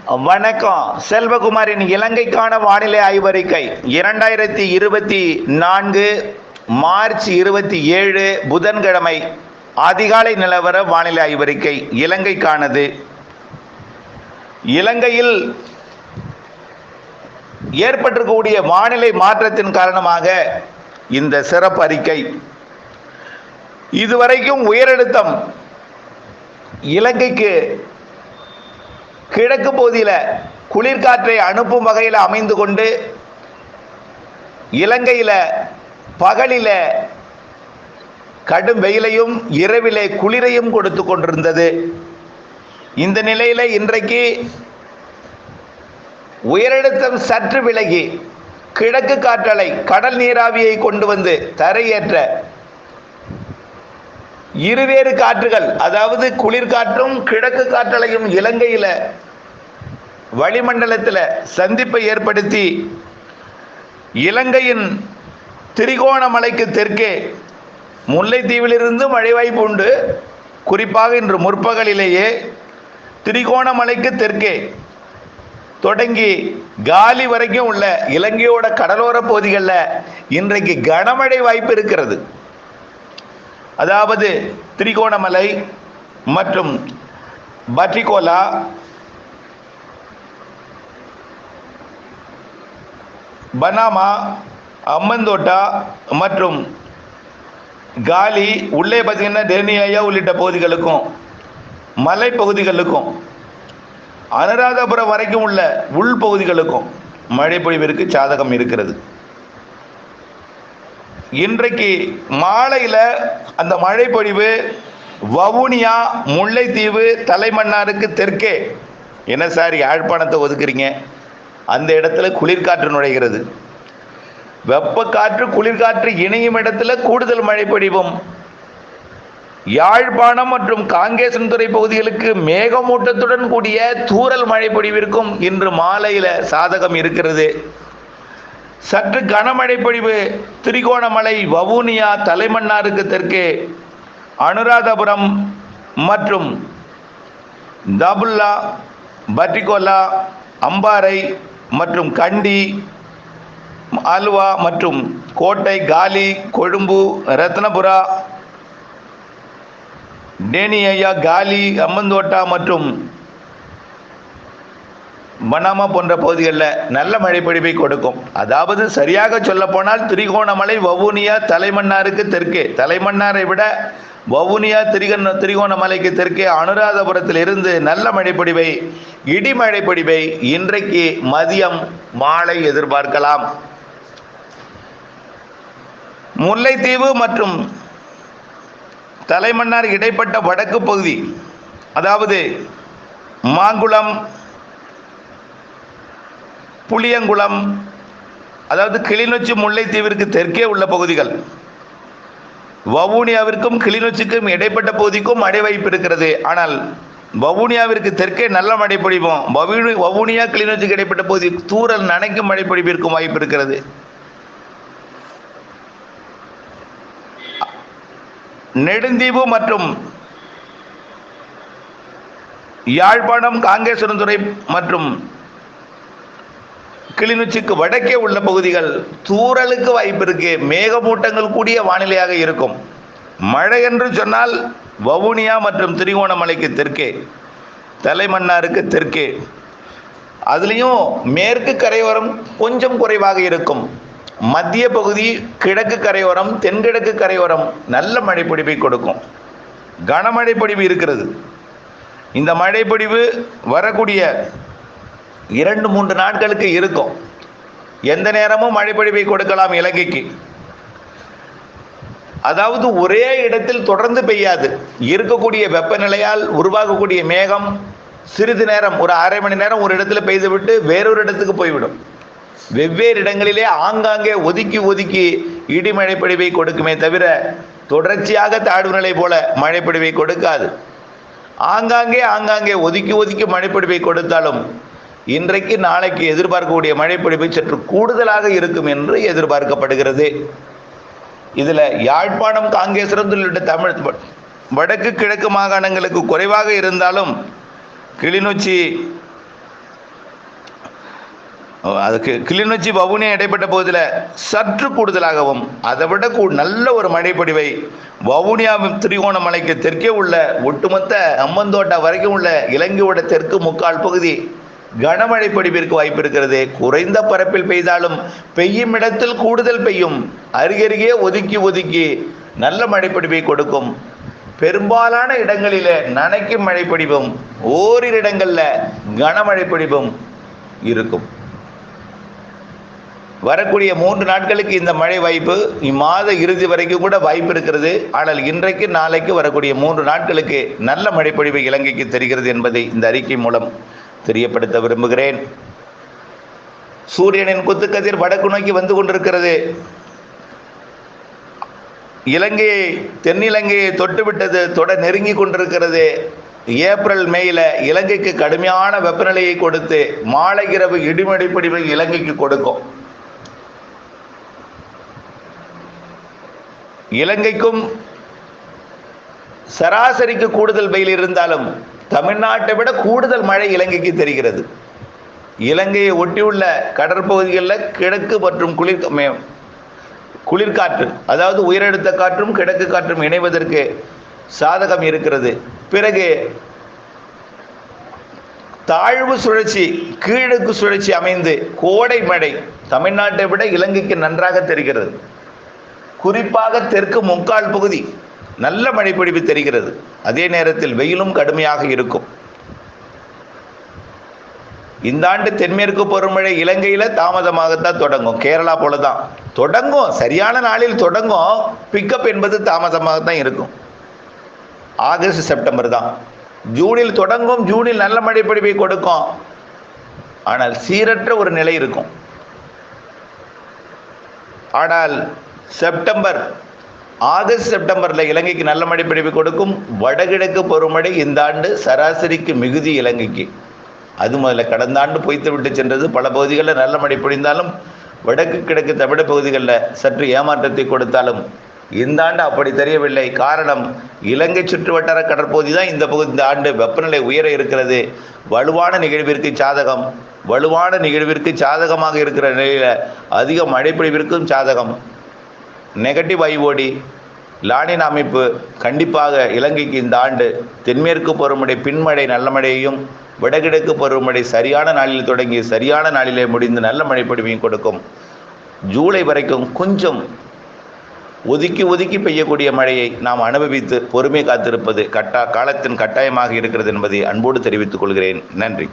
வணக்கம். செல்வகுமாரின் இலங்கைக்கான வானிலை ஆய்வறிக்கை. இரண்டாயிரத்தி இருபத்தி நான்கு மார்ச் இருபத்தி ஏழு புதன்கிழமை அதிகாலை நிலவர வானிலை ஆய்வறிக்கை. இலங்கைக்கானது. இலங்கையில் ஏற்பட்டிருக்கக்கூடிய வானிலை மாற்றத்தின் காரணமாக இந்த சிறப்பு அறிக்கை. இதுவரைக்கும் உயரழுத்தம் இலங்கைக்கு கிழக்கு பகுதியில் குளிர்காற்றை அனுப்பும் வகையில் அமைந்து கொண்டு இலங்கையில் பகலில் கடும் வெயிலையும் இரவிலே குளிரையும் கொடுத்து கொண்டிருந்தது. இந்த நிலையில் இன்றைக்கு உயரழுத்தம் சற்று விலகி கிழக்கு காற்றலை கடல் நீராவியை கொண்டு வந்து தரையேற்ற இருவேறு காற்றுகள் அதாவது குளிர்காற்றும் கிழக்கு காற்றலையும் இலங்கையில் வளிமண்டலத்தில் சந்திப்பை ஏற்படுத்தி இலங்கையின் திரிகோணமலைக்கு தெற்கே முல்லைத்தீவிலிருந்து மழை வாய்ப்பு உண்டு. குறிப்பாக இன்று முற்பகலிலேயே திரிகோணமலைக்கு தெற்கே தொடங்கி காலி வரைக்கும் உள்ள இலங்கையோட கடலோர பகுதிகளில் இன்றைக்கு கனமழை வாய்ப்பு இருக்கிறது. அதாவது திரிகோணமலை மற்றும் பட்ரிகோலா பனாமா அம்மந்தோட்டா மற்றும் காலி உள்ளே பார்த்தீங்கன்னா டெர்னியாயா உள்ளிட்ட பகுதிகளுக்கும் மலைப்பகுதிகளுக்கும் அனுராதபுரம் வரைக்கும் உள்ள உள்பகுதிகளுக்கும் மழை பொழிவிற்கு சாதகம் இருக்கிறது. இன்றைக்கு மாலையில் அந்த மழைப்பொழிவு வவுனியா முல்லைத்தீவு தலைமன்னாருக்கு தெற்கே. என்ன சார் யாழ்ப்பாணத்தை ஒதுக்குறீங்க? அந்த இடத்துல குளிர்காற்று நுழைகிறது. வெப்பக்காற்று குளிர்காற்று இணையும் இடத்துல கூடுதல் மழை பொழிவும். யாழ்ப்பாணம் மற்றும் காங்கேசன்துறை பகுதிகளுக்கு மேகமூட்டத்துடன் கூடிய தூரல் மழை பொழிவிற்கும் இன்று மாலையில் சாதகம் இருக்கிறது. சற்று கனமழை பொழிவு. திரிகோணமலை வவுனியா தலைமன்னாருக்கு தெற்கே. அனுராதபுரம் மற்றும் தபுல்லா பட்டிகோலா அம்பாறை மற்றும் கண்டி அல்வா மற்றும் கோட்டை காலி கொழும்பு ரத்னபுரா டேனியா காலி அம்மந்தோட்டா மற்றும் மனாமா போன்ற பகுதிகளில் நல்ல மழை பொழிவை கொடுக்கும். அதாவது சரியாக சொல்ல போனால் திரிகோணமலை வவுனியா தலைமன்னாருக்கு தெற்கே. தலைமன்னாரை விட வவுனியா திரிகன் திரிகோணமலைக்கு தெற்கே அனுராதபுரத்தில் இருந்து நல்ல மழைப்பொழிவை இடிமழை இன்றைக்கு மதியம் மாலை எதிர்பார்க்கலாம். முல்லைத்தீவு மற்றும் தலைமன்னார் இடைப்பட்ட வடக்கு பகுதி அதாவது மாங்குளம் புளியங்குளம் அதாவது கிளிநொச்சி முல்லைத்தீவிற்கு தெற்கே உள்ள பகுதிகள். வவுனியாவிற்கும் கிளிநொச்சிக்கும் இடைப்பட்ட பகுதிக்கும் மழை வாய்ப்பு இருக்கிறது. ஆனால் வவுனியாவிற்கு தெற்கே நல்ல மழை பொழிவும். வவுனி வவுனியா கிளிநொச்சிக்கு இடைப்பட்ட பகுதி தூரல் நனைக்கும் மழை பொழிவிற்கும் வாய்ப்பு இருக்கிறது. நெடுந்தீவு மற்றும் யாழ்ப்பாணம் காங்கேஸ்வரந்துறை மற்றும் கிளிநொச்சிக்கு வடக்கே உள்ள பகுதிகள் தூறலுக்கு வாய்ப்பு இருக்கு. மேகமூட்டங்கள் கூடிய வானிலையாக இருக்கும். மழை என்று சொன்னால் வவுனியா மற்றும் திரிகோணமலைக்கு தெற்கே. தலைமன்னாருக்கு தெற்கே. அதுலேயும் மேற்கு கரையோரம் கொஞ்சம் குறைவாக இருக்கும். மத்திய பகுதி கிழக்கு கரையோரம் தென்கிழக்கு கரையோரம் நல்ல மழைப்பொடிவை கொடுக்கும். கனமழை பொடிவு இருக்கிறது. இந்த மழைப்பொடிவு வரக்கூடிய இரண்டு மூன்று நாட்களுக்கு இருக்கும். எந்த நேரமும் மழைப்பொழிவை கொடுக்கலாம் இலங்கைக்கு. அதாவது ஒரே இடத்தில் தொடர்ந்து பெய்யாது. இருக்கக்கூடிய வெப்பநிலையால் உருவாகக்கூடிய மேகம் சிறிது நேரம் ஒரு அரை மணி நேரம் ஒரு இடத்துல பெய்துவிட்டு வேறொரு இடத்துக்கு போய்விடும். வெவ்வேறு இடங்களிலே ஆங்காங்கே ஒதுக்கி ஒதுக்கி இடி மழைப்பொழிவை கொடுக்குமே தவிர தொடர்ச்சியாக தாழ்வு நிலை போல மழைப்பொழிவை கொடுக்காது. ஆங்காங்கே ஆங்காங்கே ஒதுக்கி ஒதுக்கி மழைப்பொழிவை கொடுத்தாலும் இன்றைக்கு நாளைக்கு எதிர்பார்க்கக்கூடிய மழைப்பொழிவு சற்று கூடுதலாக இருக்கும் என்று எதிர்பார்க்கப்படுகிறது. இதில் யாழ்ப்பாணம் காங்கேசரம் உள்ளிட்ட தமிழ் வடக்கு கிழக்கு மாகாணங்களுக்கு குறைவாக இருந்தாலும் கிளிநொச்சி அதுக்கு கிளிநொச்சி வவுனியா இடைப்பட்ட பகுதியில் சற்று கூடுதலாகவும் அதை விட கூ நல்ல ஒரு மழைப்பொடிவை வவுனியா திரிகோணமலைக்கு தெற்கே உள்ள ஒட்டுமொத்த அம்மந்தோட்டா வரைக்கும் உள்ள இலங்கையோட தெற்கு முக்கால் பகுதி கனமழை பொழிவிற்கு வாய்ப்பு இருக்கிறது. குறைந்த பரப்பில் பெய்தாலும் பெய்யும் இடத்தில் கூடுதல் பெய்யும். அருகருகே ஒதுக்கி ஒதுக்கி நல்ல மழைப்பிடிப்பை கொடுக்கும். பெரும்பாலான இடங்களில் நனைக்கும் மழைப்பிடிப்பும் ஓரிரு இடங்களில் கனமழை பிடிப்பும் இருக்கும். வரக்கூடிய மூன்று நாட்களுக்கு இந்த மழை வாய்ப்பு இம்மாத இறுதி வரைக்கும் கூட வாய்ப்பு இருக்கிறது. ஆனால் இன்றைக்கு நாளைக்கு வரக்கூடிய மூன்று நாட்களுக்கு நல்ல மழைப்பொழிவு இலங்கைக்கு தெரிகிறது என்பதை இந்த அறிக்கை மூலம் தெரியப்படுத்த விரும்புகிறேன். சூரியனின் குத்துக்கதிர் வடக்கு நோக்கி வந்து கொண்டிருக்கிறது. இலங்கையை தென்னிலங்கையை தொட்டுவிட்டது தொட நெருங்கி கொண்டிருக்கிறது. ஏப்ரல் மேல இலங்கைக்கு கடுமையான வெப்பநிலையை கொடுத்து மாலை இரவு இடிமடை இலங்கைக்கு கொடுக்கும். இலங்கைக்கும் சராசரிக்கு கூடுதல் வெயில் இருந்தாலும் தமிழ்நாட்டை விட கூடுதல் மழை இலங்கைக்கு தெரிகிறது. இலங்கையை ஒட்டியுள்ள கடற்பகுதிகளில் கிழக்கு மற்றும் குளிர் குளிர்காற்று அதாவது உயரழுத்த காற்றும் கிழக்கு காற்றும் இணைவதற்கு சாதகம் இருக்கிறது. பிறகு தாழ்வு சுழற்சி கீழக்கு சுழற்சி அமைந்து கோடை மழை தமிழ்நாட்டை விட இலங்கைக்கு நன்றாக தெரிகிறது. குறிப்பாக தெற்கு முக்கால் பகுதி நல்ல மழைப்பொழிவு தெரிகிறது. அதே நேரத்தில் வெயிலும் கடுமையாக இருக்கும். இந்த ஆண்டு தென்மேற்கு பருவமழை இலங்கையில் தாமதமாகத்தான் தொடங்கும். கேரளா போல தான் தொடங்கும். சரியான நாளில் தொடங்கும். பிக்கப் என்பது தாமதமாகத்தான் இருக்கும். ஆகஸ்ட் செப்டம்பர் தான். ஜூனில் தொடங்கும். ஜூனில் நல்ல மழைப்பொழிவை கொடுக்கும். ஆனால் சீரற்ற ஒரு நிலை இருக்கும். ஆனால் செப்டம்பர் ஆகஸ்ட் செப்டம்பரில் இலங்கைக்கு நல்ல மழை பிடிப்பு கொடுக்கும். வடகிழக்கு பருவமழை இந்த ஆண்டு சராசரிக்கு மிகுதி இலங்கைக்கு. அது முதல்ல கடந்த ஆண்டு பொய்த்து விட்டு சென்றது. பல பகுதிகளில் நல்ல மழை பொழிந்தாலும் வடக்கு கிழக்கு தமிழ் பகுதிகளில் சற்று ஏமாற்றத்தை கொடுத்தாலும் இந்த ஆண்டு அப்படி தெரியவில்லை. காரணம் இலங்கை சுற்றுவட்டார கடற்பகுதி தான் இந்த பகுதி இந்த ஆண்டு வெப்பநிலை உயர இருக்கிறது. வலுவான நிகழ்விற்கு சாதகம். வலுவான நிகழ்விற்கு சாதகமாக இருக்கிற நிலையில் அதிக மழைப்பொழிவிற்கும் சாதகம். நெகட்டிவ் ஐஓடி லானின் அமைப்பு கண்டிப்பாக இலங்கைக்கு இந்த ஆண்டு தென்மேற்கு பருவமழை பின்மழை நல்ல மழையையும் வடகிழக்கு பருவமழை சரியான நாளில் தொடங்கி சரியான நாளிலே முடிந்து நல்ல மழை பொழிவையும் கொடுக்கும். ஜூலை வரைக்கும் கொஞ்சம் ஒதுக்கி ஒதுக்கி பெய்யக்கூடிய மழையை நாம் அனுபவித்து பொறுமை காத்திருப்பது கட்டா காலத்தின் கட்டாயமாக இருக்கிறது என்பதை அன்போடு தெரிவித்துக் கொள்கிறேன். நன்றி.